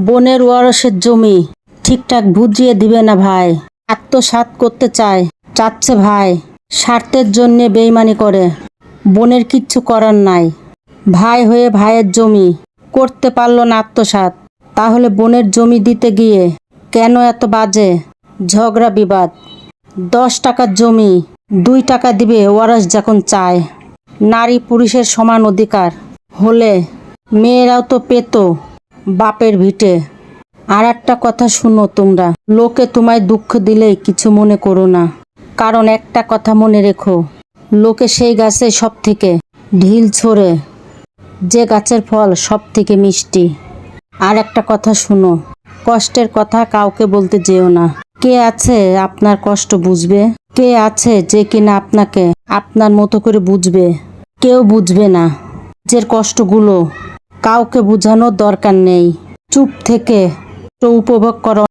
বনের ওয়ারসের জমি ঠিকঠাক বুঝিয়ে দিবে না ভাই। আত্মসাৎ করতে চায়, চাচ্ছে ভাই। স্বার্থের জন্যে বেইমানি করে। বোনের কিচ্ছু করার নাই। ভাই হয়ে ভাইয়ের জমি করতে পারল না আত্মসাৎ। তাহলে বোনের জমি দিতে গিয়ে কেন এত বাজে ঝগড়া বিবাদ? দশ টাকার জমি, দুই টাকা দিবে ওয়ারস যখন চায়। নারী পুরুষের সমান অধিকার হলে মেয়েরাও তো পেত। বাপের ভিটে। আর একটা কথা শুনো তোমরা, লোকে তোমায় দুঃখ দিলেই কিছু মনে করো না। কারণ একটা কথা মনে রেখো, লোকে সেই গাছে সব থেকে ঢিল ছোড়ে যে গাছের ফল সব থেকে মিষ্টি। আর একটা কথা শুনো, কষ্টের কথা কাউকে বলতে যেও না। কে আছে আপনার কষ্ট বুঝবে? কে আছে যে কিনা আপনাকে আপনার মতো করে বুঝবে? কেউ বুঝবে না। নিজের কষ্টগুলো কাউকে বোঝানোর দরকার নেই। চুপ থেকে উপভোগ করো।